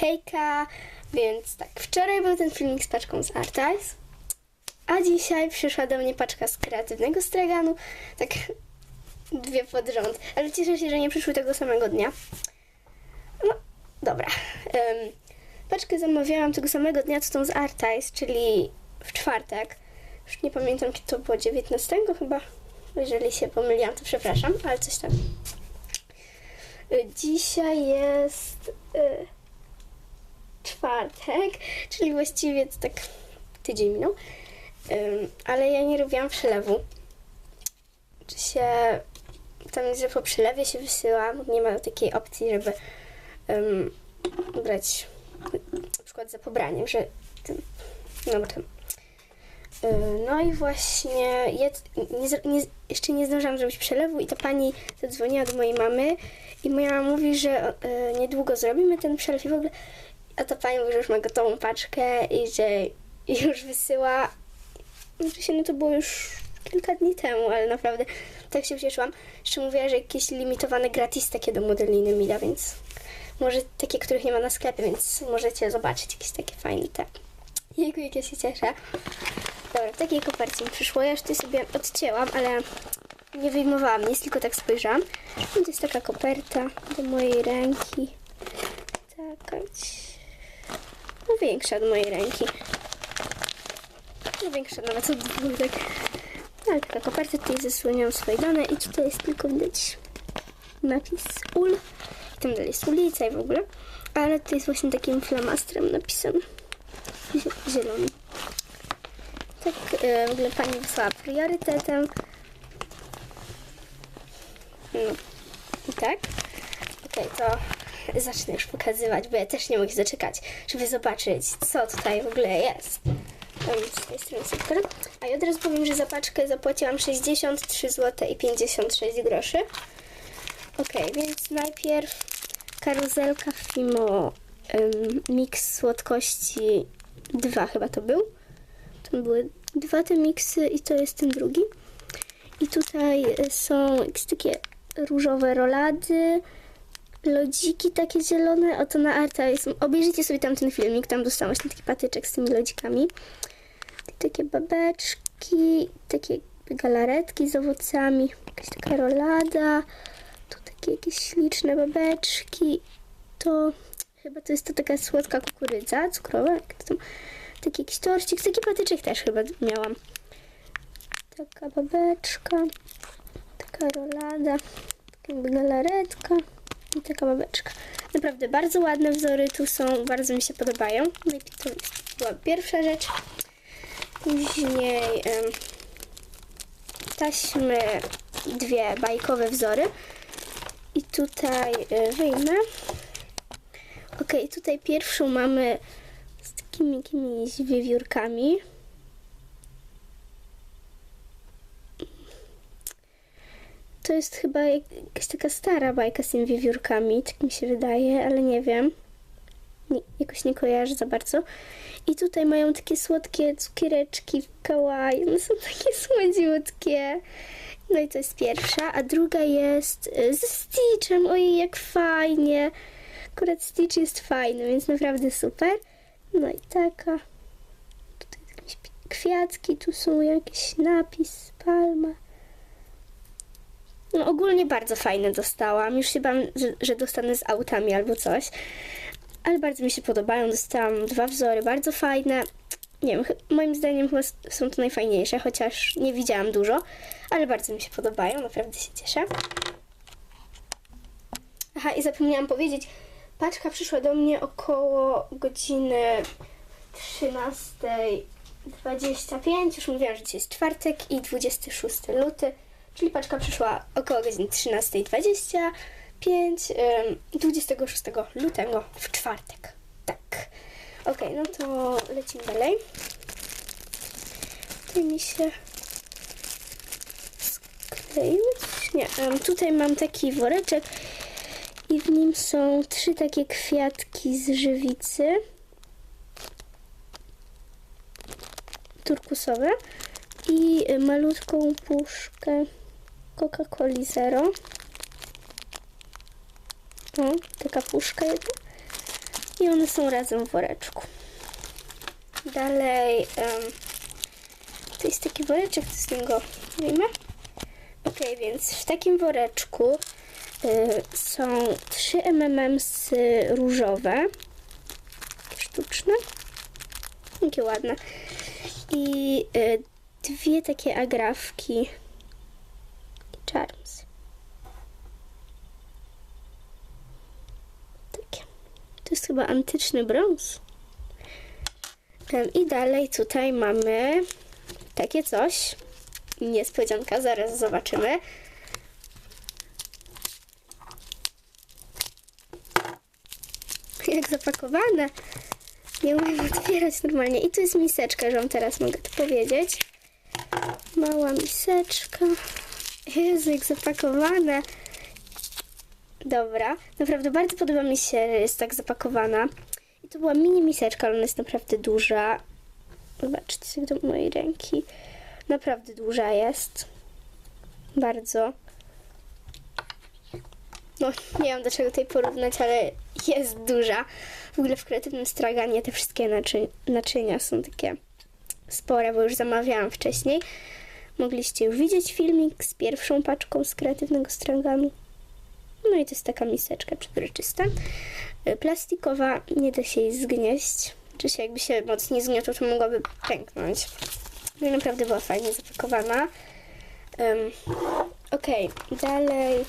Hejka! Więc tak, wczoraj był ten filmik z paczką z Artice, a dzisiaj przyszła do mnie paczka z kreatywnego straganu. Tak dwie pod rząd, ale cieszę się, że nie przyszły tego samego dnia. No, dobra. Em, paczkę zamawiałam tego samego dnia, co tą z Artice, czyli w czwartek. Już nie pamiętam, czy to było 19 chyba. Jeżeli się pomyliłam, to przepraszam, ale coś tam. Y, Dzisiaj jest y, czwartek, czyli właściwie to tak tydzień minął. Ale ja nie robiłam przelewu. Czy się tam, że po przelewie się wysyła, nie ma takiej opcji, żeby ym, brać na przykład za pobraniem, że tym, no tym. Y, No i właśnie jed, nie, nie, jeszcze nie zdążyłam zrobić przelewu i ta pani zadzwoniła do mojej mamy i moja mama mówi, że y, niedługo zrobimy ten przelew i w ogóle a ta pani mówi, że już ma gotową paczkę i że już wysyła. Oczywiście no to było już kilka dni temu, ale naprawdę tak się ucieszyłam. Jeszcze mówiła, że jakieś limitowane gratis takie do modeliny mi da, więc może takie, których nie ma na sklepie, więc możecie zobaczyć jakieś takie fajne te. Jejku, jak ja się cieszę. Dobra, w takiej kopercie mi przyszło. Ja już tutaj sobie odcięłam, ale nie wyjmowałam nic, tylko tak spojrzałam. I to jest taka koperta do mojej ręki. Taka. Większa od mojej ręki. No większa nawet od dwóch, ale taka koperta, tutaj zasłaniam swoje dane i tutaj jest tylko widać napis ul. I tam dalej jest ulica i w ogóle. Ale to jest właśnie takim flamastrem napisane. Zie- Zielony. Tak e, w ogóle pani wysłała priorytetem. No i tak. Okej, to zacznę już pokazywać, bo ja też nie mogę się doczekać, żeby zobaczyć, co tutaj w ogóle jest. A ja od razu powiem, że za paczkę zapłaciłam 63 zł i 56 groszy. Okej, więc najpierw karuzelka Fimo ym, mix słodkości 2 chyba to był. To były dwa te miksy i to jest ten drugi. I tutaj są jakieś takie różowe rolady, lodziki takie zielone, oto na Arta jest. Obejrzyjcie sobie tam ten filmik, tam dostałam właśnie taki patyczek z tymi lodzikami. Takie babeczki, takie galaretki z owocami, jakaś taka rolada, tu takie jakieś śliczne babeczki, to chyba to jest to taka słodka kukurydza cukrowa, jak to tam, taki jakiś torcik, taki patyczek też chyba miałam. Taka babeczka, taka rolada, taka galaretka i taka babeczka. Naprawdę bardzo ładne wzory tu są, bardzo mi się podobają. No to była pierwsza rzecz. Później taśmy dwie bajkowe wzory. I tutaj e, wyjmę. Ok, tutaj pierwszą mamy z takimi jakimiś wiewiórkami. To jest chyba jak- jakaś taka stara bajka z tymi wiewiórkami, tak mi się wydaje, ale nie wiem. Nie, jakoś nie kojarzę za bardzo. I tutaj mają takie słodkie cukiereczki w kawaii. One są takie słodziutkie. No i to jest pierwsza, a druga jest y, ze Stitchem. Ojej, jak fajnie. Akurat Stitch jest fajny, więc naprawdę super. No i taka. Tutaj jakieś kwiatki, tu są jakiś napis, palma. No ogólnie bardzo fajne dostałam. Już się bałam, że, że dostanę z autami albo coś. Ale bardzo mi się podobają. Dostałam dwa wzory, bardzo fajne. Nie wiem, moim zdaniem chyba są to najfajniejsze, chociaż nie widziałam dużo, ale bardzo mi się podobają, naprawdę się cieszę. Aha, i zapomniałam powiedzieć, paczka przyszła do mnie około godziny 13.25. Już mówiłam, że dzisiaj jest czwartek i 26 luty, czyli paczka przyszła około godziny 13.25 ym, 26 lutego w czwartek. Tak. Okej, no to lecimy dalej. Tutaj mi się skleił. coś? Nie, tutaj mam taki woreczek i w nim są trzy takie kwiatki z żywicy. Turkusowe. I malutką puszkę Coca-Coli Zero. O, taka puszka jedna. I one są razem w woreczku. Dalej, em, to jest taki woreczek, to z niego wyjmę. Ok, więc w takim woreczku y, są trzy M&M's różowe, sztuczne, jakie ładne, i y, dwie takie agrafki Charms. Takie. To jest chyba antyczny brąz. I dalej tutaj mamy takie coś. Niespodzianka, zaraz zobaczymy. Jak zapakowane. Nie umiem otwierać normalnie. I tu jest miseczka, że wam teraz mogę to powiedzieć. Mała miseczka. Jezu, jak zapakowane. Dobra. Naprawdę bardzo podoba mi się, jest tak zapakowana. I to była mini miseczka, ale ona jest naprawdę duża. Zobaczcie do mojej ręki. Naprawdę duża jest. Bardzo. No, nie wiem do czego tutaj porównać, ale jest duża. W ogóle w kreatywnym straganie te wszystkie naczy naczynia są takie spore, bo już zamawiałam wcześniej. Mogliście już widzieć filmik z pierwszą paczką z kreatywnego straganu. No i to jest taka miseczka przezroczysta. Y, Plastikowa, nie da się jej zgnieść. Czy się jakby się mocniej zgniotło, to mogłaby pęknąć. No i naprawdę była fajnie zapakowana. Um, Okej, dalej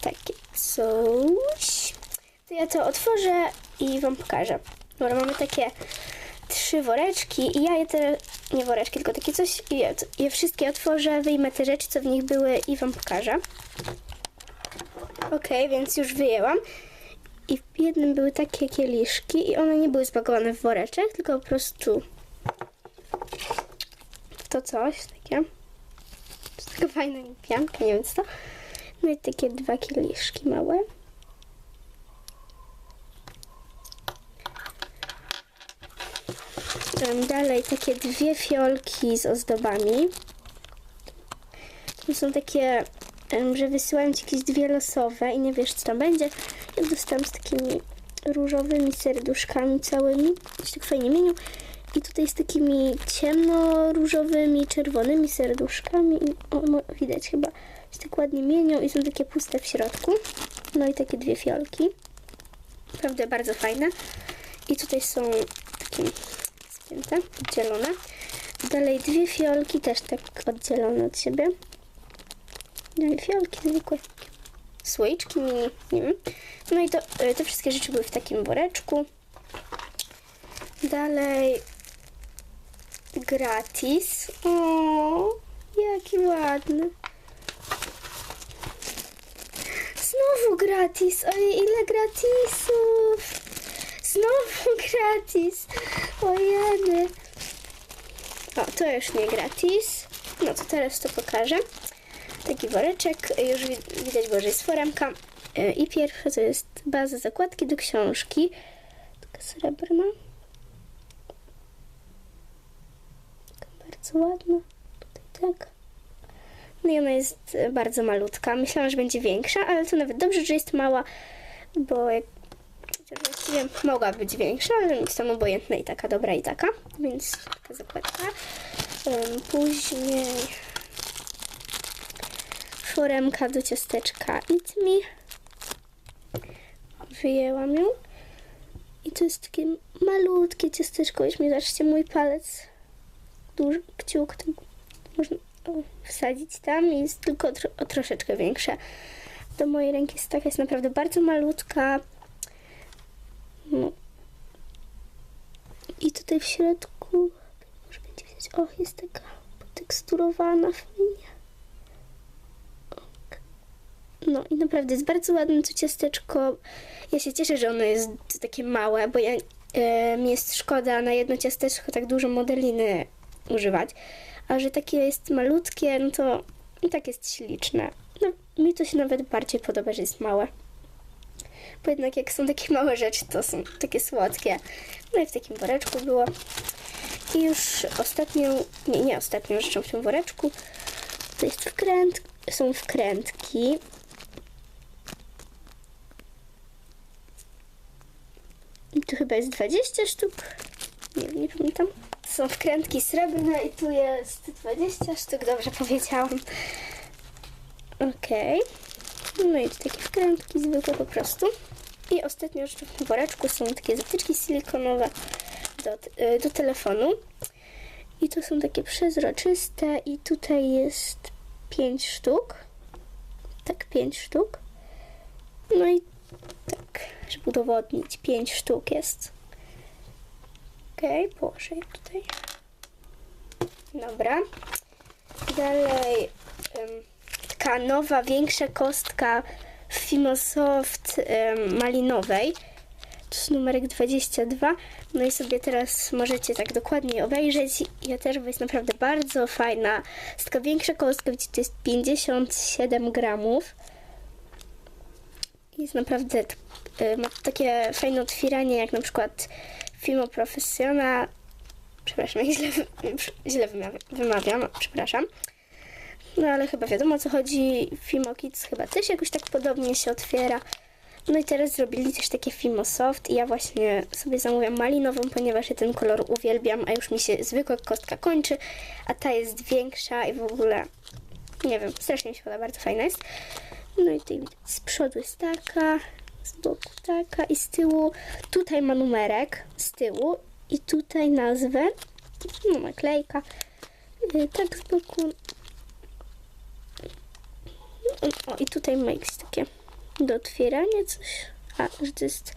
takie coś. To ja to otworzę i Wam pokażę. Dobra, mamy takie trzy woreczki i ja je te, nie woreczki, tylko takie coś, i je, je wszystkie otworzę, wyjmę te rzeczy, co w nich były i Wam pokażę. Ok, więc już wyjęłam. I w jednym były takie kieliszki i one nie były spakowane w woreczek, tylko po prostu to coś takie. To taka fajna pianka, nie wiem co. No i takie dwa kieliszki małe. Em, Dalej takie dwie fiolki z ozdobami. To są takie, że wysyłają ci jakieś dwie losowe i nie wiesz co tam będzie. Ja dostałam z takimi różowymi serduszkami całymi. Się tak fajnie mienią. I tutaj z takimi ciemno-różowymi, czerwonymi serduszkami. O, widać chyba, się tak ładnie mienią i są takie puste w środku. No i takie dwie fiolki. Naprawdę bardzo fajne. I tutaj są takie spięte, oddzielone. Dalej dwie fiolki też tak oddzielone od siebie. Dwie fiolki zwykłe. Słoiczki mini, nie wiem. No i to, y, te wszystkie rzeczy były w takim woreczku. Dalej gratis. O, jaki ładny. Znowu gratis. Ojej, ile gratisów. Znowu gratis. Ojeny. O, to już nie gratis. No to teraz to pokażę. Taki woreczek. Już wi- widać było, że jest foremka. Y, I pierwsze to jest baza zakładki do książki. Taka srebrna. Taka bardzo ładna. Tutaj tak. No i ona jest e, bardzo malutka. Myślałam, że będzie większa, ale to nawet dobrze, że jest mała, bo jak właściwie mogła być większa, ale jestem obojętna i taka dobra i taka, więc taka zakładka. Później foremka do ciasteczka Eat Me. Wyjęłam ją. I to jest takie malutkie ciasteczko. Weźmy, zobaczcie, mój palec. Duży kciuk. Można wsadzić tam i jest tylko tro, o troszeczkę większe. Do mojej ręki jest taka, jest naprawdę bardzo malutka. No. I tutaj w środku, może będzie widać, o, jest taka poteksturowana fajnie. No i naprawdę jest bardzo ładne to ciasteczko. Ja się cieszę, że ono jest takie małe, bo ja, mi jest szkoda na jedno ciasteczko tak dużo modeliny używać. A że takie jest malutkie, no to i tak jest śliczne. No, mi to się nawet bardziej podoba, że jest małe. Bo jednak jak są takie małe rzeczy, to są takie słodkie. No i w takim woreczku było. I już ostatnią, nie, nie ostatnią rzeczą w tym woreczku, to jest wkręt, są wkrętki. I tu chyba jest 20 sztuk. Nie, nie pamiętam. Są wkrętki srebrne i tu jest 20 sztuk, dobrze powiedziałam. Okej. No i tu takie wkrętki zwykłe po prostu. I ostatnio jeszcze w woreczku są takie zatyczki silikonowe do, y, do telefonu. I to są takie przezroczyste i tutaj jest 5 sztuk. Tak, 5 sztuk. No i tak, żeby udowodnić, 5 sztuk jest. Okej, położę je tutaj. Dobra. Dalej em, taka nowa, większa kostka w Fimosoft malinowej. To jest numerek 22. No i sobie teraz możecie tak dokładniej obejrzeć. Ja też, bo jest naprawdę bardzo fajna. Jest taka większa kostka, widzicie, to jest 57 gramów. Jest naprawdę y, ma takie fajne otwieranie, jak na przykład Fimo Profesjonal. Przepraszam, źle, źle wymawiam, przepraszam. No ale chyba wiadomo o co chodzi. Fimo Kids chyba też jakoś tak podobnie się otwiera. No i teraz zrobili też takie Fimo Soft i ja właśnie sobie zamówiłam malinową, ponieważ ja ten kolor uwielbiam, a już mi się zwykła kostka kończy, a ta jest większa i w ogóle nie wiem, strasznie mi się podoba, bardzo fajna jest. No i tutaj z przodu jest taka, z boku taka i z tyłu, tutaj ma numerek z tyłu i tutaj nazwę, no naklejka, Y, tak z boku. O, i tutaj ma jakieś takie do otwierania coś. A, że to jest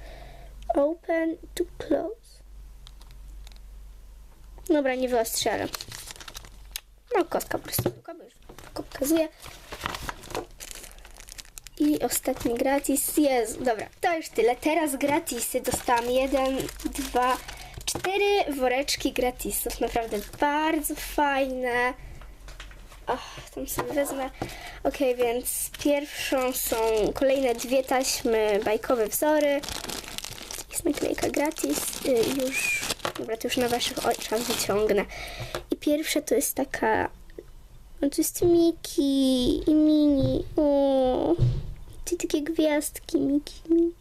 open to close. Dobra, nie wyostrzę, ale no kostka po prostu pokazuję. I ostatni gratis. Jezu, dobra, to już tyle. Teraz gratisy dostałam. Jeden, dwa, cztery woreczki gratisów. Naprawdę bardzo fajne. Ach, tam sobie wezmę. Ok, więc pierwszą są kolejne dwie taśmy bajkowe wzory. Jest naklejka gratis. Y, już, dobra, to już na waszych oczach wyciągnę. I pierwsza to jest taka, no to jest Miki i Mini. O, te takie gwiazdki Miki. Mini.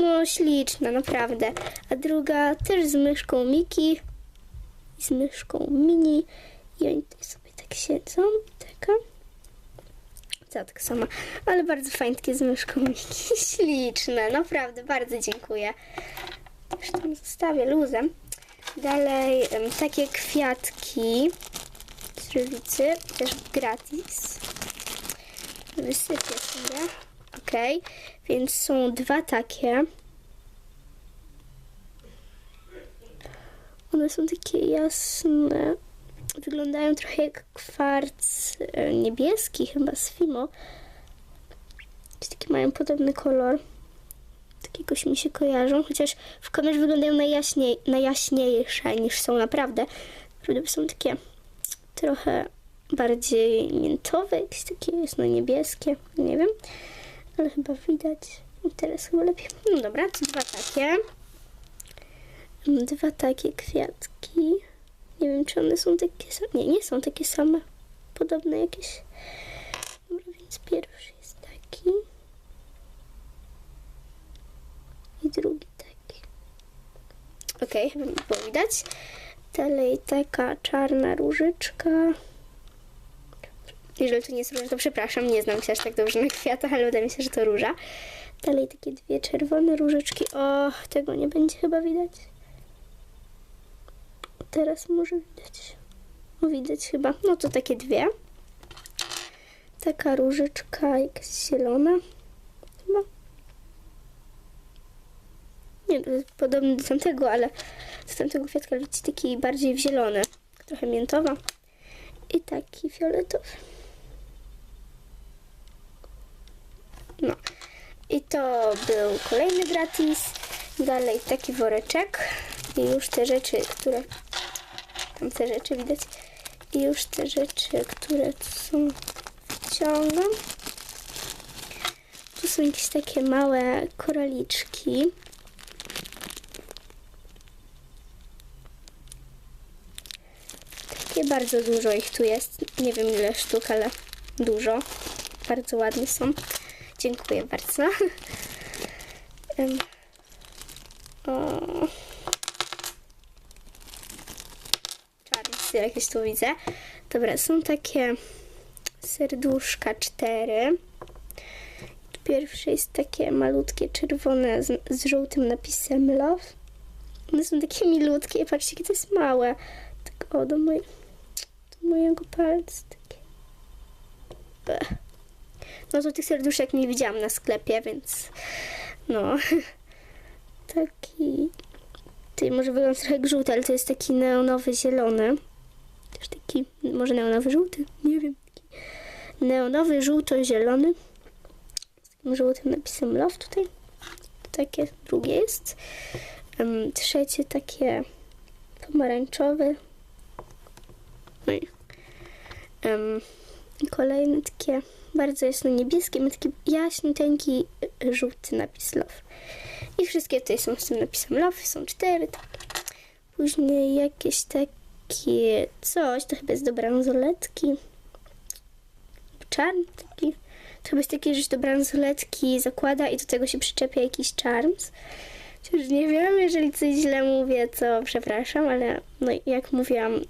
No, śliczna, naprawdę. A druga też z myszką Miki i z myszką Mini. I oni sobie tak siedzą. Taka. Cała tak sama. Ale bardzo fajne takie z myszką. Śliczne, naprawdę. Bardzo dziękuję. Też tam zostawię luzem. Dalej em, takie kwiatki z rywicy. Też gratis. Wysypię sobie. Ok. Więc są dwa takie. One są takie jasne. Wyglądają trochę jak kwarc e, niebieski, chyba z Fimo. Taki mają podobny kolor. Tak jakoś mi się kojarzą, chociaż w kamerze wyglądają najjaśniej, najjaśniejsze niż są naprawdę. Naprawdę są takie trochę bardziej miętowe, jakieś takie jasno-niebieskie, nie wiem, ale chyba widać. Teraz chyba lepiej. No dobra, to dwa takie. Dwa takie kwiatki. Nie wiem, czy one są takie same. Nie, nie są takie same. Podobne jakieś. Dobra, więc pierwszy jest taki. I drugi taki. Okej, chyba mi było widać. Dalej taka czarna różyczka. Jeżeli to nie jest róża, to przepraszam, nie znam się aż tak dobrze na kwiatach, ale wydaje mi się, że to róża. Dalej takie dwie czerwone różyczki. O, tego nie będzie chyba widać. Teraz może widać. Widać chyba. No to takie dwie. Taka różyczka jakaś zielona. Chyba. Nie, podobny do tamtego, ale z tamtego kwiatka widzicie taki bardziej w zielony. Trochę miętowa. I taki fioletowy. No. I to był kolejny gratis. Dalej taki woreczek. I już te rzeczy, które... Tam te rzeczy widać. I już te rzeczy, które tu są wciągam. Tu są jakieś takie małe koraliczki. Takie bardzo dużo ich tu jest. Nie wiem ile sztuk, ale dużo. Bardzo ładne są. Dziękuję bardzo. Jakieś tu widzę. Dobra, są takie serduszka cztery. Pierwsze jest takie malutkie, czerwone z, z żółtym napisem love. One są takie milutkie, patrzcie, jakie to jest małe. Tak o, do, moj, do mojego palca. Takie. Ech. No to tych serduszek nie widziałam na sklepie, więc no. Taki. Ty może wygląda trochę żółty, ale to jest taki neonowy zielony. Też taki, może neonowy żółty? Nie wiem. Taki neonowy żółto-zielony. Z takim żółtym napisem love tutaj. Takie drugie jest. Em, trzecie takie pomarańczowe. No i i kolejne takie bardzo jasno niebieskie, ma taki jaśniuteńki y, żółty napis love. I wszystkie tutaj są z tym napisem love, są cztery, tak. Później jakieś takie coś, to chyba jest do bransoletki. Czarn taki. To chyba jest takie, że się do bransoletki zakłada i do tego się przyczepia jakiś charms. Chociaż nie wiem, jeżeli coś źle mówię, to przepraszam, ale no jak mówiłam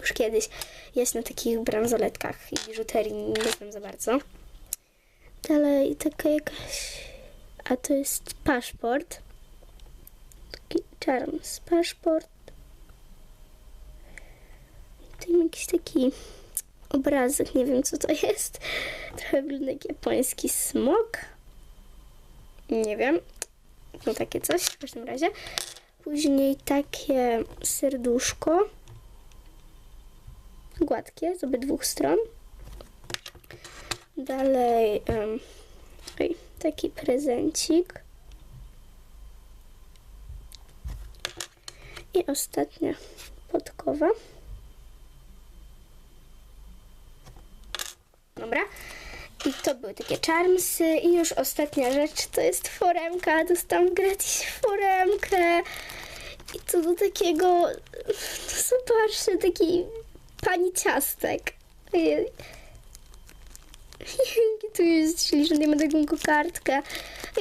już kiedyś, jest na takich bransoletkach i biżuterii nie znam za bardzo. Dalej taka jakaś... A to jest paszport. Taki charms, paszport. Mam jakiś taki obrazek, nie wiem co to jest. Trochę wygląda jak japoński smok. Nie wiem. No takie coś w każdym razie. Później takie serduszko. Gładkie z obydwu stron. Dalej em, oj, taki prezencik. I ostatnia podkowa. Dobra. I to były takie charmsy. I już ostatnia rzecz to jest foremka. Dostałam gratis foremkę. I to do takiego, to zobaczcie, taki pani ciastek. Jaki tu jest śliczny, ma taką kokardkę.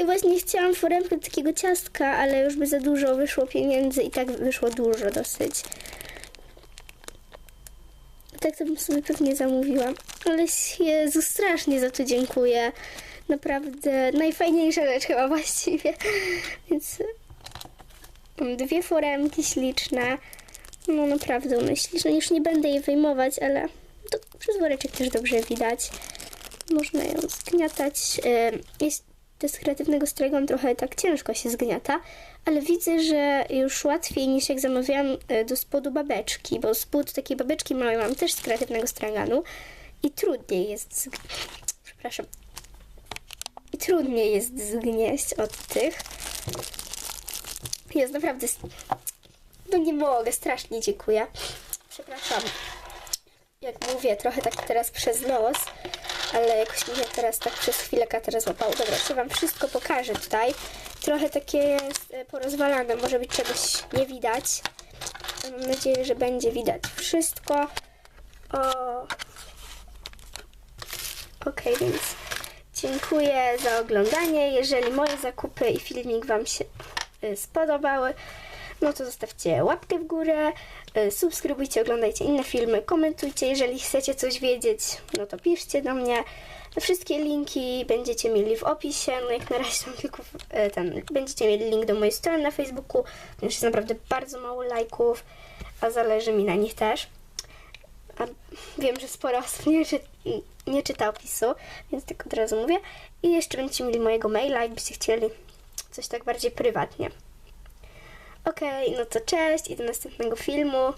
I właśnie chciałam foremkę takiego ciastka, ale już by za dużo wyszło pieniędzy i tak wyszło dużo dosyć. Tak to bym sobie pewnie zamówiła. Ale Jezu, strasznie za to dziękuję. Naprawdę najfajniejsza rzecz chyba właściwie. Więc mam dwie foremki śliczne. No naprawdę one śliczne. Już nie będę je wyjmować, ale to przez woreczek też dobrze widać. Można ją zgniatać. E, Z kreatywnego stregon trochę tak ciężko się zgniata, ale widzę, że już łatwiej niż jak zamawiałam e, do spodu babeczki, bo spód takiej babeczki mam też z kreatywnego straganu i trudniej jest przepraszam i trudniej jest zgnieść od tych. Jest naprawdę no nie mogę, strasznie dziękuję. Przepraszam. Jak mówię, trochę tak teraz przez nos, ale jakoś mnie teraz tak przez chwilę katar złapał. Dobra, to Wam wszystko pokażę tutaj. Trochę takie jest e, porozwalane, może być czegoś nie widać. Mam nadzieję, że będzie widać wszystko. O. Okej, więc dziękuję za oglądanie. Jeżeli moje zakupy i filmik Wam się y, spodobały, no to zostawcie łapkę w górę, y, subskrybujcie, oglądajcie inne filmy, komentujcie. Jeżeli chcecie coś wiedzieć, no to piszcie do mnie. Wszystkie linki będziecie mieli w opisie. No jak na razie mam tylko y, ten. Będziecie mieli link do mojej strony na Facebooku, ponieważ jest naprawdę bardzo mało lajków, a zależy mi na nich też. A wiem, że sporo osób nie, czy, nie czyta opisu, więc tylko od razu mówię. I jeszcze będziecie mieli mojego maila, jakbyście chcieli coś tak bardziej prywatnie. Okej, no to cześć i do następnego filmu.